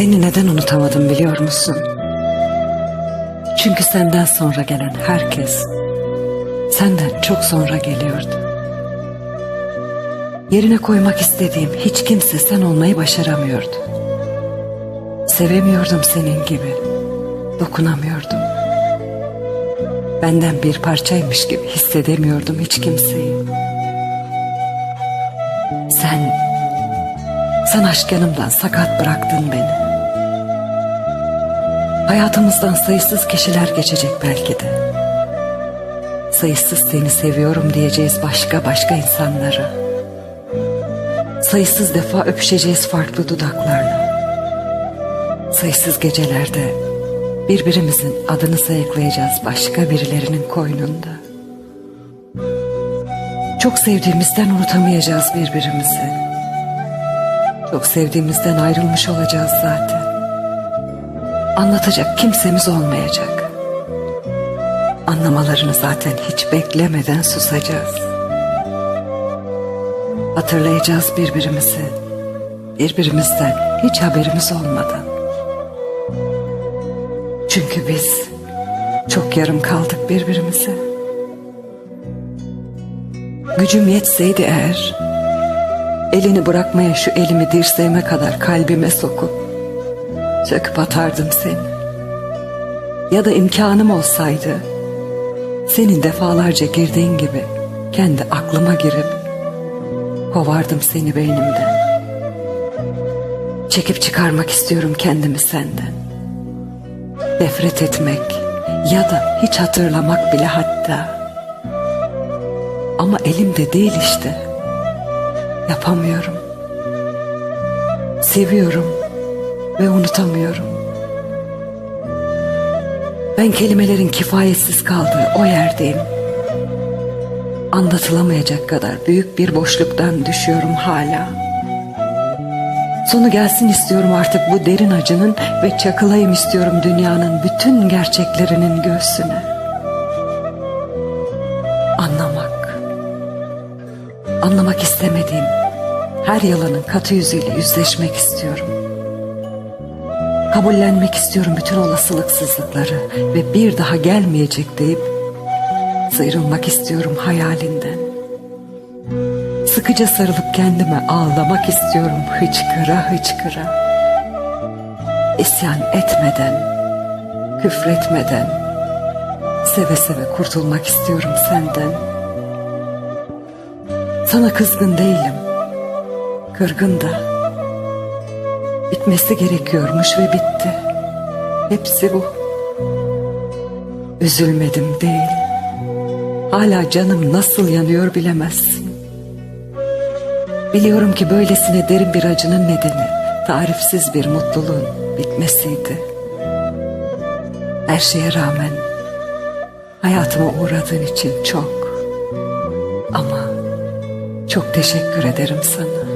neden unutamadım biliyor musun? Çünkü senden sonra gelen herkes senden çok sonra geliyordu. Yerine koymak istediğim hiç kimse sen olmayı başaramıyordu. Sevemiyordum senin gibi. Dokunamıyordum. Benden bir parçaymış gibi hissedemiyordum hiç kimseyi. Sen, sen aşk yanımdan sakat bıraktın beni. Hayatımızdan sayısız kişiler geçecek belki de. Sayısız seni seviyorum diyeceğiz başka başka insanlara. Sayısız defa öpüşeceğiz farklı dudaklarla. Sayısız gecelerde birbirimizin adını sayıklayacağız başka birilerinin koynunda. Çok sevdiğimizden unutamayacağız birbirimizi. Çok sevdiğimizden ayrılmış olacağız zaten. Anlatacak kimsemiz olmayacak. Anlamalarını zaten hiç beklemeden susacağız. Hatırlayacağız birbirimizi. Birbirimizden hiç haberimiz olmadan. Çünkü biz çok yarım kaldık birbirimize. Gücüm yetseydi eğer elini bırakmaya şu elimi dirseğime kadar kalbime sokup söküp atardım seni. Ya da imkanım olsaydı senin defalarca girdiğin gibi kendi aklıma girip kovardım seni beynimden. Çekip çıkarmak istiyorum kendimi senden. Nefret etmek ya da hiç hatırlamak bile hatta. Ama elimde değil işte. Yapamıyorum. Seviyorum ve unutamıyorum. Ben kelimelerin kifayetsiz kaldığı o yerdeyim. Anlatılamayacak kadar büyük bir boşluktan düşüyorum hala. Sonu gelsin istiyorum artık bu derin acının ve çakılayım istiyorum dünyanın bütün gerçeklerinin göğsüne. Anlamak. Anlamak istemediğim her yalanın katı yüzüyle yüzleşmek istiyorum. Kabullenmek istiyorum bütün olasılıksızlıkları ve bir daha gelmeyecek deyip sıyrılmak istiyorum hayalinden. Sıkıca sarılıp kendime ağlamak istiyorum hıçkıra hıçkıra. İsyan etmeden, küfretmeden, seve seve kurtulmak istiyorum senden. Sana kızgın değilim, kırgın da. Bitmesi gerekiyormuş ve bitti. Hepsi bu. Üzülmedim değil. Hala canım nasıl yanıyor bilemezsin. Biliyorum ki böylesine derin bir acının nedeni tarifsiz bir mutluluğun bitmesiydi. Her şeye rağmen hayatıma uğradığın için çok ama çok teşekkür ederim sana.